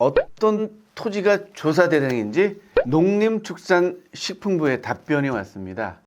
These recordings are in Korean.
어떤 토지가 조사 대상인지 농림축산식품부의 답변이 왔습니다.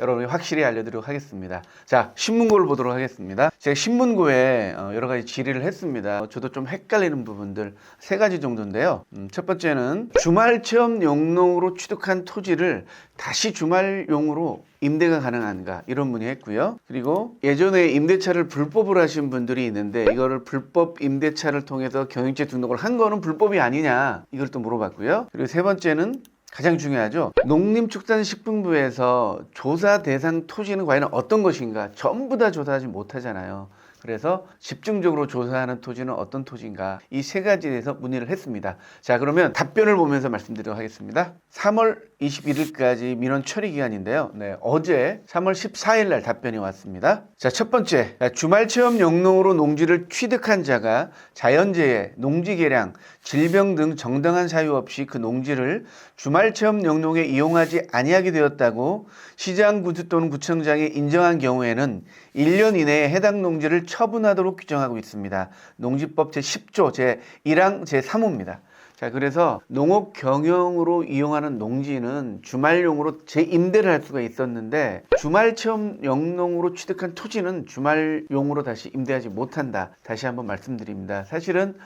여러분이 확실히 알려드리도록 하겠습니다. 자, 신문고를 보도록 하겠습니다. 제가 신문고에 어, 여러 가지 질의를 했습니다. 어, 저도 좀 헷갈리는 부분들 세 가지 정도인데요. 음, 첫 번째는 주말 체험 용농으로 취득한 토지를 다시 주말용으로 임대가 가능한가 이런 문의했고요. 그리고 예전에 임대차를 불법으로 하신 분들이 있는데 이거를 불법 임대차를 통해서 경영체 등록을 한 거는 불법이 아니냐 이걸 또 물어봤고요. 그리고 세 번째는 가장 중요하죠. 농림축산식품부에서 조사 대상 토지는 과연 어떤 것인가? 전부 다 조사하지 못하잖아요. 그래서 집중적으로 조사하는 토지는 어떤 토지인가? 이 세 가지에 대해서 문의를 했습니다. 자, 그러면 답변을 보면서 말씀드리도록 하겠습니다. 3월 21일까지 민원 처리 기간인데요. 네, 어제 3월 14일 날 답변이 왔습니다. 자, 첫 번째. 자, 주말 체험 영농으로 농지를 취득한 자가 자연재해, 농지 개량, 질병 등 정당한 사유 없이 그 농지를 주말 체험 영농에 이용하지 아니하게 되었다고 시장 구주 또는 구청장이 인정한 경우에는 1년 이내에 해당 농지를 처분하도록 규정하고 있습니다. 농지법 제10조 제1항 제3호입니다. 자, 그래서 농업 경영으로 이용하는 농지는 주말용으로 재임대를 할 수가 있었는데 주말 체험 영농으로 취득한 토지는 주말용으로 다시 임대하지 못한다. 다시 한번 말씀드립니다. 사실은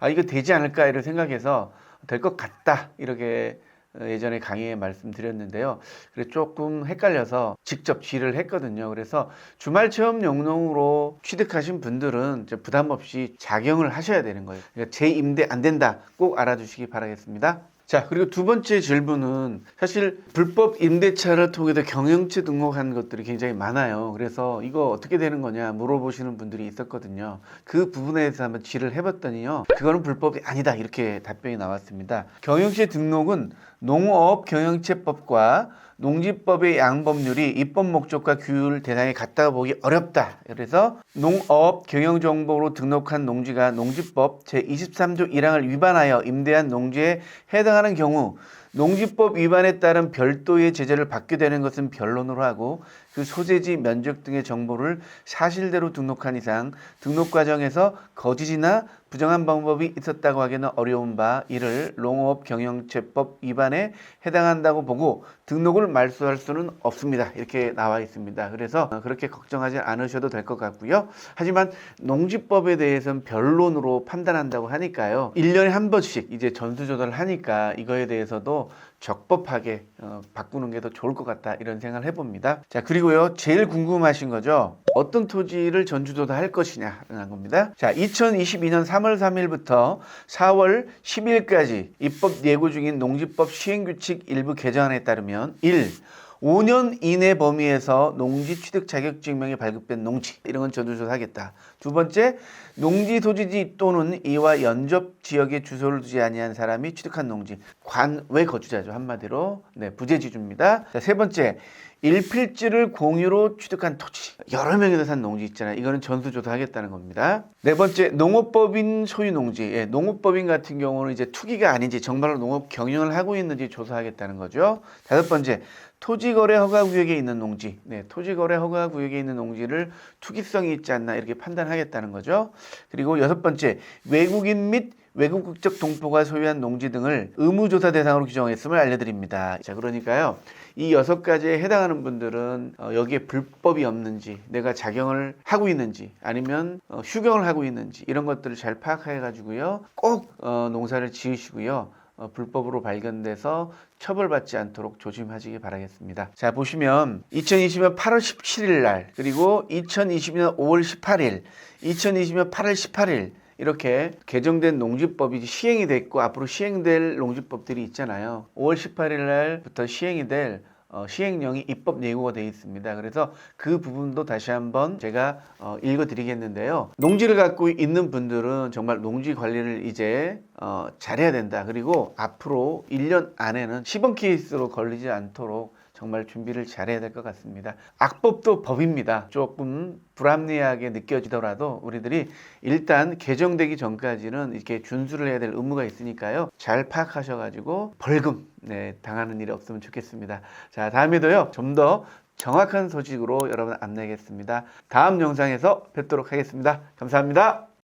아, 이거 되지 않을까 이를 생각해서 될 것 같다. 이렇게 예전에 강의에 말씀드렸는데요. 그래서 조금 헷갈려서 직접 질의를 했거든요. 그래서 주말 체험 영농으로 취득하신 분들은 부담 없이 작용을 하셔야 되는 거예요. 그러니까 재임대 안 된다. 꼭 알아두시기 바라겠습니다. 자, 그리고 두 번째 질문은 사실 불법 임대차를 통해서 경영체 등록한 것들이 굉장히 많아요. 그래서 이거 어떻게 되는 거냐 물어보시는 분들이 있었거든요. 그 부분에 대해서 한번 질의를 해봤더니요. 그거는 불법이 아니다. 이렇게 답변이 나왔습니다. 경영체 등록은 농업 경영체법과 농지법의 양법률이 입법 목적과 규율 대상에 같다고 보기 어렵다. 그래서 농업 경영정보로 등록한 농지가 농지법 제23조 1항을 위반하여 임대한 농지에 해당하는 경우 농지법 위반에 따른 별도의 제재를 받게 되는 것은 변론으로 하고 그 소재지 면적 등의 정보를 사실대로 등록한 이상 등록 과정에서 거짓이나 부정한 방법이 있었다고 하기는 어려운 바 이를 농업 경영체법 위반에 해당한다고 보고 등록을 말소할 수는 없습니다. 이렇게 나와 있습니다. 그래서 그렇게 걱정하지 않으셔도 될 것 같고요. 하지만 농지법에 대해서는 변론으로 판단한다고 하니까요. 1년에 한 번씩 이제 전수조사를 하니까 이거에 대해서도 적법하게 어, 바꾸는 게 더 좋을 것 같다 이런 생각을 해봅니다. 자 그리고요 제일 궁금하신 거죠. 어떤 토지를 전주조사 할 것이냐라는 겁니다. 자 2022년 3월 3일부터 4월 10일까지 입법 예고 중인 농지법 시행규칙 일부 개정안에 따르면 1. 5년 이내 범위에서 농지 취득 자격 증명이 발급된 농지 이런 건 전수조사 하겠다. 두 번째 농지 소지지 또는 이와 연접 지역에 주소를 두지 아니한 사람이 취득한 농지 관외 거주자죠 한마디로 네 부재지주입니다. 자, 세 번째 일필지를 공유로 취득한 토지 여러 명이 산 농지 있잖아요. 이거는 전수조사 하겠다는 겁니다. 네 번째 농업법인 소유 농지 예, 농업법인 같은 경우는 이제 투기가 아닌지 정말로 농업 경영을 하고 있는지 조사하겠다는 거죠. 다섯 번째 토지거래 허가 구역에 있는 농지, 네, 토지거래 허가 구역에 있는 농지를 투기성이 있지 않나 이렇게 판단하겠다는 거죠. 그리고 여섯 번째, 외국인 및 외국 국적 동포가 소유한 농지 등을 의무조사 대상으로 규정했음을 알려드립니다. 자, 그러니까요. 이 여섯 가지에 해당하는 분들은 어, 여기에 불법이 없는지, 내가 작용을 하고 있는지, 아니면 어, 휴경을 하고 있는지 이런 것들을 잘 파악해 가지고요. 꼭 어, 농사를 지으시고요. 어, 불법으로 발견돼서 처벌받지 않도록 조심하시기 바라겠습니다. 자, 보시면 2020년 8월 17일 날, 그리고 2020년 5월 18일, 2020년 8월 18일, 이렇게 개정된 농지법이 시행이 됐고 앞으로 시행될 농지법들이 있잖아요. 5월 18일 날부터 시행이 될 어, 시행령이 입법 예고가 되어 있습니다. 그래서 그 부분도 다시 한번 제가 어, 읽어드리겠는데요. 농지를 갖고 있는 분들은 정말 농지 관리를 이제 어, 잘해야 된다. 그리고 앞으로 1년 안에는 시범 케이스로 걸리지 않도록 정말 준비를 잘해야 될 것 같습니다. 악법도 법입니다. 조금 불합리하게 느껴지더라도 우리들이 일단 개정되기 전까지는 이렇게 준수를 해야 될 의무가 있으니까요. 잘 파악하셔가지고 벌금 네, 당하는 일이 없으면 좋겠습니다. 자, 다음에도요. 좀 더 정확한 소식으로 여러분 안내하겠습니다. 다음 영상에서 뵙도록 하겠습니다. 감사합니다.